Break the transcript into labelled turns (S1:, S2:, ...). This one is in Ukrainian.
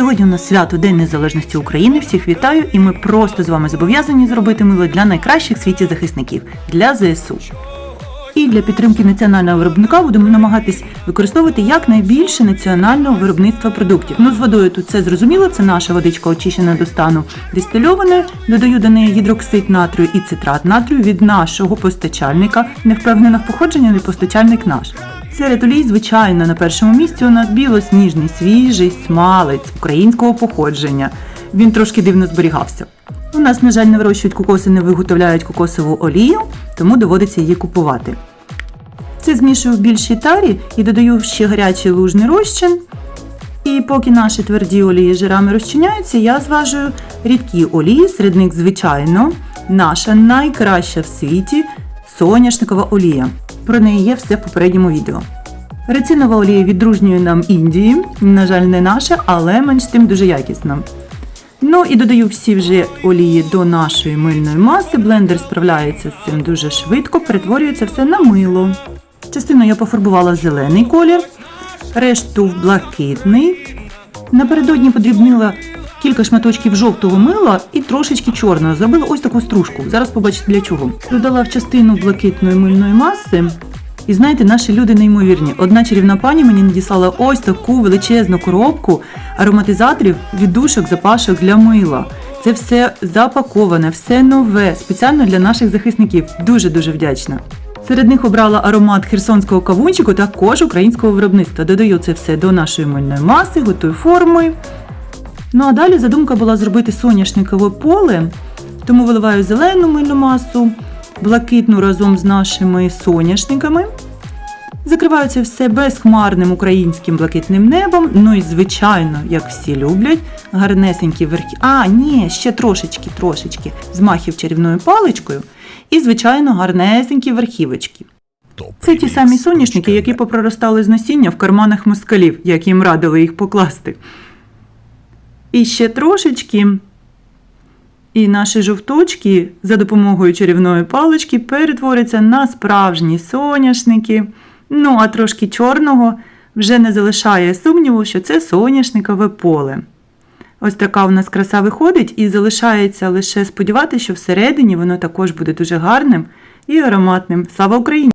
S1: Сьогодні у нас свято День Незалежності України. Всіх вітаю, і ми просто з вами зобов'язані зробити мило для найкращих в світі захисників для ЗСУ. І для підтримки національного виробника будемо намагатись використовувати якнайбільше національного виробництва продуктів. Ну, з водою тут все зрозуміло, це наша водичка очищена до стану дистильована. Додаю до неї гідроксид натрію і цитрат натрію від нашого постачальника. Не впевнена в походженні, але постачальник наш. Серед олій, звичайно, на першому місці у нас білосніжний свіжий смалець українського походження. Він трошки дивно зберігався. У нас, на жаль, не вирощують кокоси, не виготовляють кокосову олію, тому доводиться її купувати. Це змішую в більшій тарі і додаю ще гарячий лужний розчин. І поки наші тверді олії жирами розчиняються, я зважую рідкі олії, серед них, звичайно, наша найкраща в світі соняшникова олія. Про неї є все в попередньому відео. Рецинова олія від нам Індії, на жаль, не наша, але менш з тим дуже якісна. Ну і додаю всі вже олії до нашої мильної маси. Блендер справляється з цим дуже швидко, перетворюється все на мило. Частину я пофарбувала в зелений колір, решту в блакитний. Напередодні подрібнила кілька шматочків жовтого мила і трошечки чорного. Зробила ось таку стружку. Зараз побачите для чого. Додала в частину блакитної мильної маси. І знаєте, наші люди неймовірні. Одна чарівна пані мені надіслала ось таку величезну коробку ароматизаторів, віддушок, запашок для мила. Це все запаковане, все нове, спеціально для наших захисників. Дуже дуже вдячна. Серед них обрала аромат херсонського кавунчику, також українського виробництва. Додаю це все до нашої мильної маси, готую форми. Ну а далі задумка була зробити соняшникове поле, тому виливаю зелену мильну масу, блакитну разом з нашими соняшниками. Закриваю це все безхмарним українським блакитним небом. Ну і звичайно, як всі люблять, гарнесенькі верхи. А, ні, ще трошечки, трошечки змахів чарівною паличкою. І, звичайно, гарнесенькі верхівочки. Це ті самі соняшники, які попроростали з насіння в карманах москалів, як їм радили їх покласти. І ще трошечки. І наші жовточки за допомогою чарівної палички перетворяться на справжні соняшники. Ну, а трошки чорного вже не залишає сумніву, що це соняшникове поле. Ось така у нас краса виходить, і залишається лише сподіватися, що всередині воно також буде дуже гарним і ароматним. Слава Україні!